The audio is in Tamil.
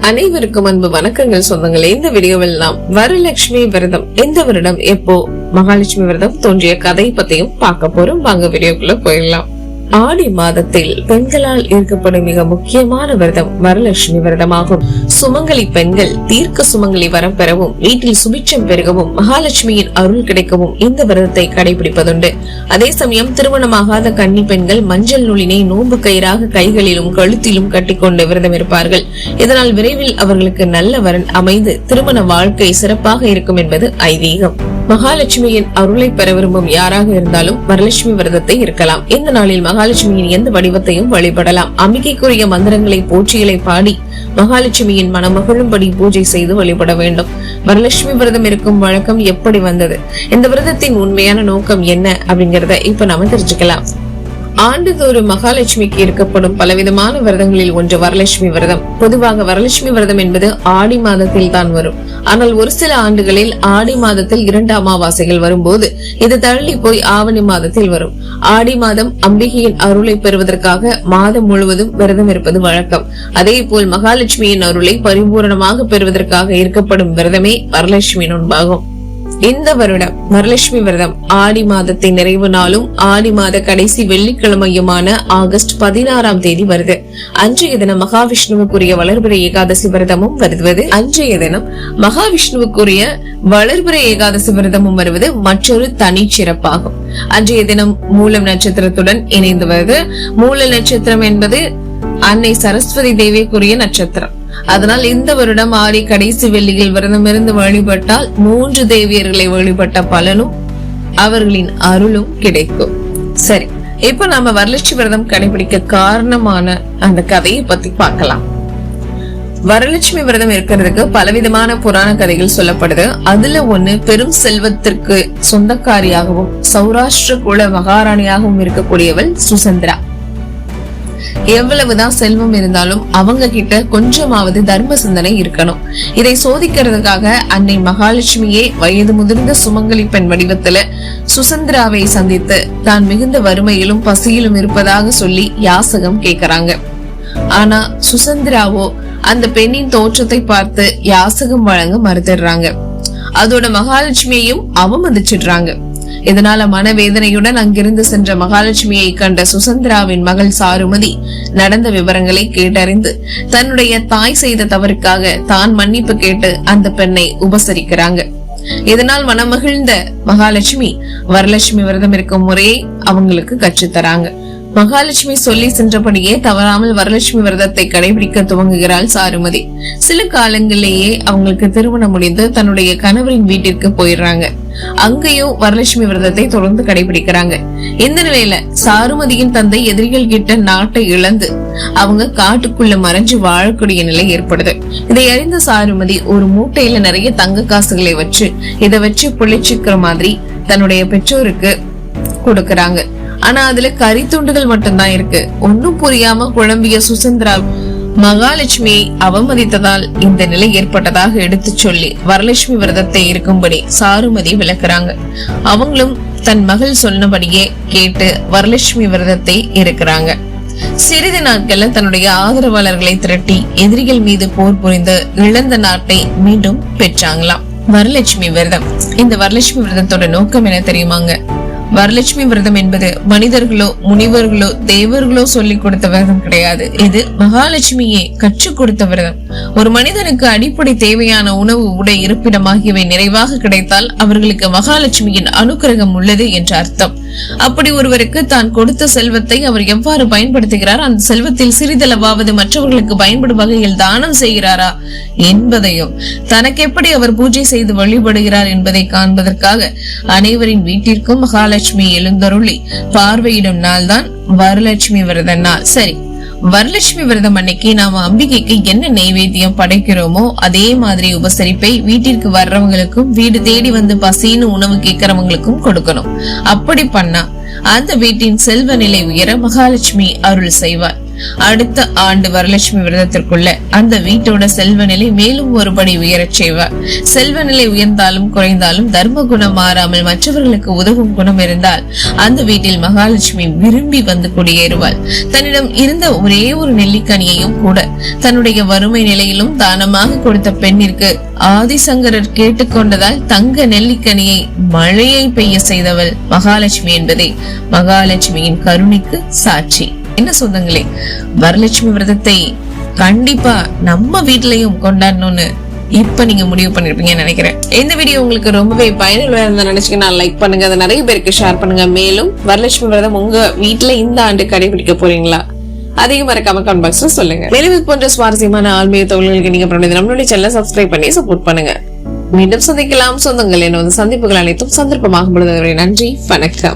அனைவருக்கும் அன்பு வணக்கங்கள் சொந்தங்களே. இந்த வீடியோவில் நாம் வரலட்சுமி விரதம் எந்த வருடம் எப்போ மகாலட்சுமி விரதம் தோன்றிய கதை பத்தியும் பார்க்க போறோம். வாங்க வீடியோக்குள்ள போயிடலாம். ஆடி மாதத்தில் பெண்களால் இருக்கப்படும் மிக முக்கியமான விரதம் வரலட்சுமி விரதமாகும். சுமங்கலி பெண்கள் தீர்க்க சுமங்கலி வரம் பெறவும் வீட்டில் சுபிட்சம் பெருகவும் மகாலட்சுமியின் அருள் கிடைக்கவும் இந்த விரதத்தை கடைபிடிப்பதுண்டு. அதே சமயம் திருமணமாகாத கன்னி பெண்கள் மஞ்சள் நூலினை நோன்பு கயிறாக கைகளிலும் கழுத்திலும் கட்டிக்கொண்டு விரதம் இருப்பார்கள். இதனால் விரைவில் அவர்களுக்கு நல்ல வரன் அமைந்து திருமண வாழ்க்கை சிறப்பாக இருக்கும் என்பது ஐதீகம். மகாலட்சுமியின் அருளை பெற விரும்பும் யாராக இருந்தாலும் வரலட்சுமி விரதத்தை இருக்கலாம். இந்த நாளில் மகாலட்சுமியின் எந்த வடிவத்தையும் வழிபடலாம். அம்பிகைக்குரிய மந்திரங்களை போற்றிகளை பாடி மகாலட்சுமியின் மனமகிழும்படி பூஜை செய்து வழிபட வேண்டும். வரலட்சுமி விரதம் இருக்கும் வழக்கம் எப்படி வந்தது? இந்த விரதத்தின் உண்மையான நோக்கம் என்ன அப்படிங்கறத இப்ப நாம தெரிஞ்சுக்கலாம். ஆண்டுதோறும் மகாலட்சுமிக்கு இருக்கப்படும் பலவிதமான விரதங்களில் ஒன்று வரலட்சுமி விரதம். பொதுவாக வரலட்சுமி விரதம் என்பது ஆடி மாதத்தில் தான் வரும். ஆனால் ஒரு சில ஆண்டுகளில் ஆடி மாதத்தில் இரண்டு அமாவாசைகள் வரும்போது இது தள்ளி போய் ஆவணி மாதத்தில் வரும். ஆடி மாதம் அம்பிகையின் அருளை பெறுவதற்காக மாதம் முழுவதும் விரதம் இருப்பது வழக்கம். அதே போல் மகாலட்சுமியின் அருளை பரிபூரணமாக பெறுவதற்காக இருக்கப்படும் விரதமே வரலட்சுமி நோன்பாகும். இந்த வருடம் வரலட்சுமி விரதம் ஆடி மாதத்தின் நிறைவு நாளும் ஆடி மாத கடைசி வெள்ளிக்கிழமையுமான ஆகஸ்ட் பதினாறாம் தேதி வருது. அன்றைய தினம் மகாவிஷ்ணுவுக்குரிய வளர்பிறை ஏகாதசி விரதமும் வருவது. அன்றைய தினம் மகாவிஷ்ணுவுக்குரிய வளர்பிறை ஏகாதசி விரதமும் வருவது மற்றொரு தனி சிறப்பாகும். அன்றைய தினம் மூலம் நட்சத்திரத்துடன் இணைந்து வருது. மூல நட்சத்திரம் என்பது அன்னை சரஸ்வதி தேவிக்குரிய நட்சத்திரம். அதனால் இந்த வருடம் ஆடி கடைசி வெள்ளியில் விரதமிருந்து வழிபட்டால் மூன்று தேவியர்களை வழிபட்ட பலனும் அவர்களின் அருளும் கிடைக்கும். சரி இப்ப நாம வரலட்சுமி விரதம் கடைபிடிக்க காரணமான அந்த கதையை பத்தி பார்க்கலாம். வரலட்சுமி விரதம் இருக்கிறதுக்கு பலவிதமான புராண கதைகள் சொல்லப்படுது. அதுல ஒண்ணு பெரும் செல்வத்திற்கு சொந்தக்காரியாகவும் சௌராஷ்டிர குல மகாராணியாகவும் இருக்கக்கூடியவள் சுசந்திரா. எவ்வளவுதான் செல்வம் இருந்தாலும் அவங்க கிட்ட கொஞ்சமாவது தர்ம சிந்தனை இருக்கணும். இதை சோதிக்கிறதுக்காக அன்னை மகாலட்சுமியே வயது முதிர்ந்த சுமங்கலி பெண் வடிவத்துல சுசந்திராவை சந்தித்து தான் மிகுந்த வறுமையிலும் பசியிலும் இருப்பதாக சொல்லி யாசகம் கேக்குறாங்க. ஆனா சுசந்திராவோ அந்த பெண்ணின் தோற்றத்தை பார்த்து யாசகம் வழங்க மறுத்துடுறாங்க. அதோட மகாலட்சுமியையும் அவமதிச்சிடுறாங்க. இதனால மனவேதனையுடன் அங்கிருந்து சென்ற மகாலட்சுமியை கண்ட சுசந்திராவின் மகள் சாருமதி நடந்த விவரங்களை கேட்டறிந்து தன்னுடைய தாய் செய்த தவறுக்காக தான் மன்னிப்பு கேட்டு அந்த பெண்ணை உபசரிக்கிறாங்க. இதனால் மனமகிழ்ந்த மகாலட்சுமி வரலட்சுமி விரதம் இருக்கும் முறையை அவங்களுக்கு கற்றுத்தராங்க. மகாலட்சுமி சொல்லி சென்றபடியே தவறாமல் வரலட்சுமி விரதத்தை கடைபிடிக்க துவங்குகிறாள் சாருமதி. சில காலங்களிலேயே அவங்களுக்கு திருமணம் முடிந்து தன்னுடைய கணவரின் வீட்டிற்கு போயிடுறாங்க. அங்கேயும் வரலட்சுமி விரதத்தை தொடர்ந்து கடைபிடிக்கிறாங்க. இந்த நிலையில சாருமதியின் தந்தை எதிரிகள் கிட்ட நாட்டை இழந்து அவங்க காட்டுக்குள்ள மறைஞ்சு வாழக்கூடிய நிலை ஏற்படுது. இதை அறிந்த சாருமதி ஒரு மூட்டையில நிறைய தங்க காசுகளை வச்சு இதை வச்சு புளிச்சுக்கிற மாதிரி தன்னுடைய பெற்றோருக்கு கொடுக்கறாங்க. ஆனா அதுல கரித்துண்டுகள் மட்டும்தான் இருக்கு. ஒன்னும் புரியாம குழம்பிய சுசந்திரா மகாலட்சுமியை அவமதித்ததால் இந்த நிலை ஏற்பட்டதாக எடுத்து சொல்லி வரலட்சுமி விரதத்தை இருக்கும்படி சாருமதி விளக்குறாங்க. அவங்களும் தன் மகள் சொன்னபடியே கேட்டு வரலட்சுமி விரதத்தை இருக்கிறாங்க. சிறிது நாட்கள்ல தன்னுடைய ஆதரவாளர்களை திரட்டி எதிரிகள் மீது போர் புரிந்து இழந்த நாட்டை மீண்டும் பெற்றாங்களாம். வரலட்சுமி விரதம். இந்த வரலட்சுமி விரதத்தோட நோக்கம் என்ன தெரியுமாங்க? வரலட்சுமி விரதம் என்பது மனிதர்களோ முனிவர்களோ தேவர்களோ சொல்லிக் கொடுத்த விரதம் கிடையாது. இது மகாலட்சுமியே கற்றுக் கொடுத்த விரதம். ஒரு மனிதனுக்கு அடிப்படை தேவையான உணவு உடை இருப்பிடம் ஆகியவை நிறைவாக கிடைத்தால் அவர்களுக்கு மகாலட்சுமியின் அனுக்கிரகம் உள்ளது என்ற அர்த்தம். அப்படி ஒருவருக்கு தான் கொடுத்த செல்வத்தை அவர் எவ்வாறு பயன்படுத்துகிறார்? அந்த செல்வத்தில் சிறிதளவாவது மற்றவர்களுக்கு பயன்படும் வகையில் தானம் செய்கிறாரா என்பதையும் தனக்கு எப்படி அவர் பூஜை செய்து வழிபடுகிறார் என்பதை காண்பதற்காக அனைவரின் வீட்டிற்கும் மகாலட்சுமி எழுந்தருளி பார்வையிடும் நாள் தான் வரலட்சுமி விரத நாள். சரி வரலட்சுமி விரதம் அன்னைக்கு நாம அம்பிகைக்கு என்ன நெய்வேத்தியம் படைக்கிறோமோ அதே மாதிரி உபசரிப்பை வீட்டிற்கு வர்றவங்களுக்கும் வீடு தேடி வந்து பசின்னு உணவு கேட்கறவங்களுக்கும் கொடுக்கணும். அப்படி பண்ணா அந்த வீட்டின் செல்வ நிலை உயர மகாலட்சுமி அருள் செய்வார். அடுத்த ஆண்டு வரலட்சுமி விரதத்திற்குள்ள அந்த வீட்டோட செல்வ நிலை மேலும் ஒருபடி உயரச் செய்வார் செல்வ நிலை உயர்ந்தாலும் குறைந்தாலும் தர்ம குணம் மாறாமல் மற்றவர்களுக்கு உதவும் குணம் இருந்தால் அந்த வீட்டில் மகாலட்சுமி விரும்பி வந்து குடியேறுவாள். தன்னிடம் இருந்த ஒரே ஒரு நெல்லிக்கனியையும் கூட தன்னுடைய வறுமை நிலையிலும் தானமாக கொடுத்த பெண்ணிற்கு ஆதிசங்கரர் கேட்டுக்கொண்டதால் தங்க நெல்லிக்கனியை மழையை பெய்ய செய்தவள் மகாலட்சுமி என்பதே மகாலட்சுமியின் கருணைக்கு சாட்சி. என்ன சொந்தங்களே? வரலட்சுமி விரதத்தை கண்டிப்பா நம்ம வீட்லயும் கொண்டாடணும்னு இப்ப நீங்க முடிவு பண்ணிருப்பீங்கன்னு நினைக்கிறேன். இந்த வீடியோ உங்களுக்கு ரொம்பவே பயனுள்ளதா இருந்தா நினைச்சீங்கன்னா லைக் பண்ணுங்க. அதை நிறைய பேருக்கு ஷேர் பண்ணுங்க. மேலும் வரலட்சுமி விரதம் உங்க வீட்ல இந்த ஆண்டு கடைபிடிக்க போறீங்களா? அதையும் மறக்காம கமெண்ட் பாக்ஸ்ல சொல்லுங்க. மேலும் இது போன்ற சுவாரஸ்யமான ஆன்மீக தொழில்களுக்கு நீங்க நம்மளுடைய சேனலை சப்ஸ்கிரைப் பண்ணி சப்போர்ட் பண்ணுங்க. மீண்டும் சந்திக்கலாம். சொந்தங்கள் என்ன வந்து சந்திப்புகள் அனைத்தும் சந்தர்ப்பமாகும் பொழுது நன்றி. வணக்கம்.